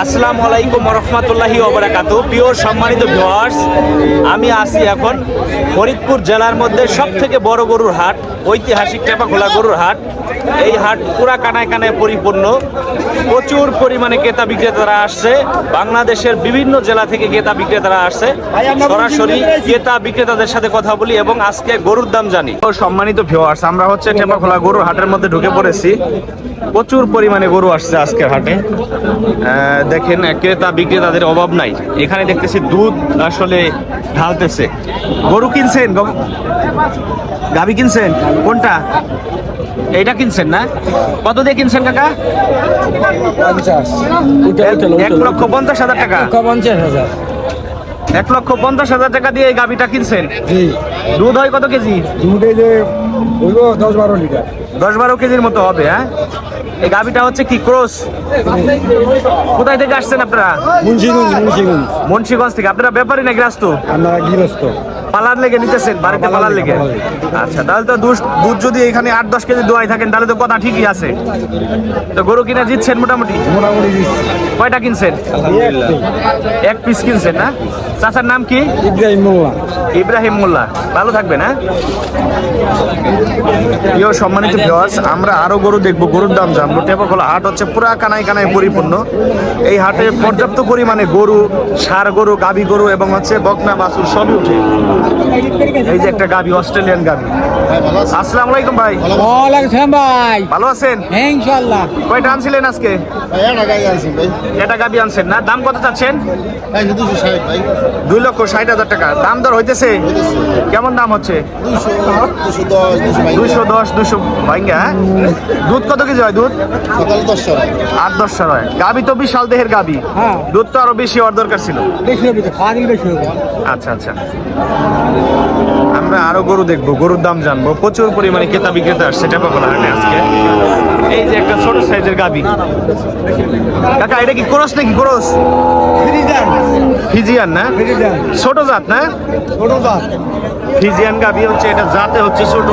আসসালামু আলাইকুম রহমতুল্লাহি ওবরাকাতু প্রিয় সম্মানিত ভিউয়ার্স, আমি আছি এখন ফরিদপুর জেলার মধ্যে সব থেকে বড় গরুর হাট, ঐতিহাসিক টেপাখোলা গরুর হাট। এই হাট পুরা কানায় কানায় পরিপূর্ণ। প্রচুর পরিমাণে ক্রেতা বিক্রেতারা আসছে। বাংলাদেশের বিভিন্ন জেলা থেকে ক্রেতা বিক্রেতারা আসছে। সরাসরি ক্রেতা বিক্রেতাদের সাথে কথা বলি এবং আজকে গরুর দাম জানি। সম্মানিত ভিউয়ার্স, আমরা হচ্ছে টেপাখোলা গরুর হাটের মধ্যে ঢুকে পড়েছি। প্রচুর পরিমাণে গরু আসছে আজকের হাটে। দেখেন ক্রেতা বিক্রেতাদের অভাব নাই। এখানে দেখতেছি দুধ আসলে ঢালতেছে। গরু কিনছেন? গাবি কিনছেন? কোনটা? এইটা কিনছেন না? কত দিয়ে কিনছেন কাকা? এক লক্ষ পঞ্চাশ হাজার টাকা। পঞ্চাশ হাজার। এক লক্ষ পঞ্চাশ হাজার টাকা দিয়ে এই গাবিটা কিনছেন? দুধ হয় কত কেজি? দুধে যে হইব দশ বারো লিটার। দশ বারো কেজির মতো হবে হ্যাঁ? এই গাভিটা হচ্ছে কি ক্রস? কোথায় থেকে আসছেন আপনারা? মুন্সিগঞ্জ মুন্সিগঞ্জ। মুন্সিগঞ্জ থেকে। আপনারা ব্যাপারী না গ্রাস্ত? আমরা গৃহস্থ। পালার লেগে নিতেছেন বাড়িতে পালার লেগে, আচ্ছা তাহলে তো দুধ দুধ যদি এখানে আট দশ কেজি দোয়াই থাকেন তাহলে তো কথা ঠিকই আছে। তো গরু কিনে জিতছেন মোটামুটি? মোটামুটি কয়টা কিনছেন? এক পিস কিনছেন না? চাচার নাম কি? ইব্রাহিম মোল্লা। ইব্রাহিম মোল্লা। ভালো থাকবে না প্রিয় সম্মানিত ভিউয়ার্স আমরা আরও গরু দেখব গরুর দাম জানব। টেপাখোলা হাট হচ্ছে পুরা কানায় কানায় পরিপূর্ণ। এই হাটে পর্যাপ্ত পরিমাণে গরু সার গরু গাভী গরু এবং হচ্ছে বকনা বাছুর সবই উঠে। এই যে একটা গাভী অস্ট্রেলিয়ান গাভী আসসালামু আলাইকুম ভাই। ওয়ালাইকুম ভাই। ভালো আছেন? ইনশাল্লাহ কয়টা আনছিলেন আজকে? এটা গাভী আনছেন না? দাম কত চাচ্ছেন? দুই লক্ষ ষাট হাজার টাকা। দাম দর হইতেছে? কেমন দাম হচ্ছে? দুইশো দশ দুশো ভাঙ্গা হ্যাঁ? দুধ কত কেজি হয় দুধ? আট দশ হয়। গাবি তো বিশাল দেহের গাবি। হ্যাঁ। দুধ তো আরও বেশি হওয়ার দরকার ছিল। আচ্ছা আচ্ছা। আমরা আরও গরু দেখব গরুর দাম জানব। প্রচুর পরিমাণে ক্রেতা বিক্রেতা আসছে টেপাকোলা হাটে আজকে। এই যে একটা ছোট সাইজের গাবি। কাকা এটা কি ক্রস নাকি ক্রস? ফিজিয়ান না? ছোট জাত না? ছোট দাস ফিজিয়ান গাবি হচ্ছে এটা জাতে হচ্ছে ছোট।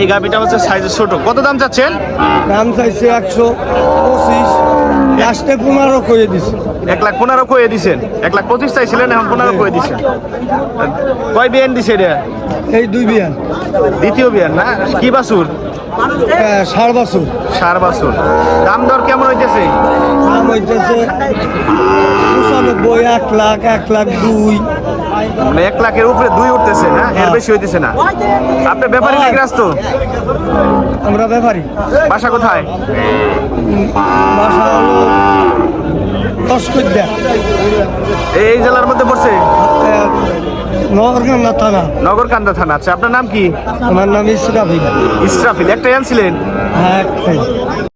এই গাবিটা হচ্ছে সাইজে ছোট। কত দাম চাচ্ছেন? দাম চাইছে একশো পঁচিশ। লাস্টে পনেরো করে দিছে। এক লাখ পনেরো করে দিছেন? এক লাখ পঁচিশ চাইছিলেন এখন পনেরো করে দিছেন। কয় বিয়ান দিছে এটা? এই দুই বিয়ান। দ্বিতীয় বিয়ান না? কি বাসুর সার বাসুর সার বাসুর দাম দর কেমন হইতেছে? দাম হইতেছে পঁচানব্বই এক লাখ এক লাখ দুই। মানে এক লাখের উপরে দুই উঠতেছে না এর বেশি হইতেছে না। আপনি ব্যাপারী নাকি রাস্ত আমরা ব্যাপারী। বাসা কোথায়? বাসা এই জেলার মধ্যে পড়ছে? নগরকান্দা থানা। নগরকান্দা থানা। আচ্ছা আপনার নাম কি? আমার নাম ইসরাফিল। ইসরাফিল। একটা আনছিলেন? হ্যাঁ একটাই।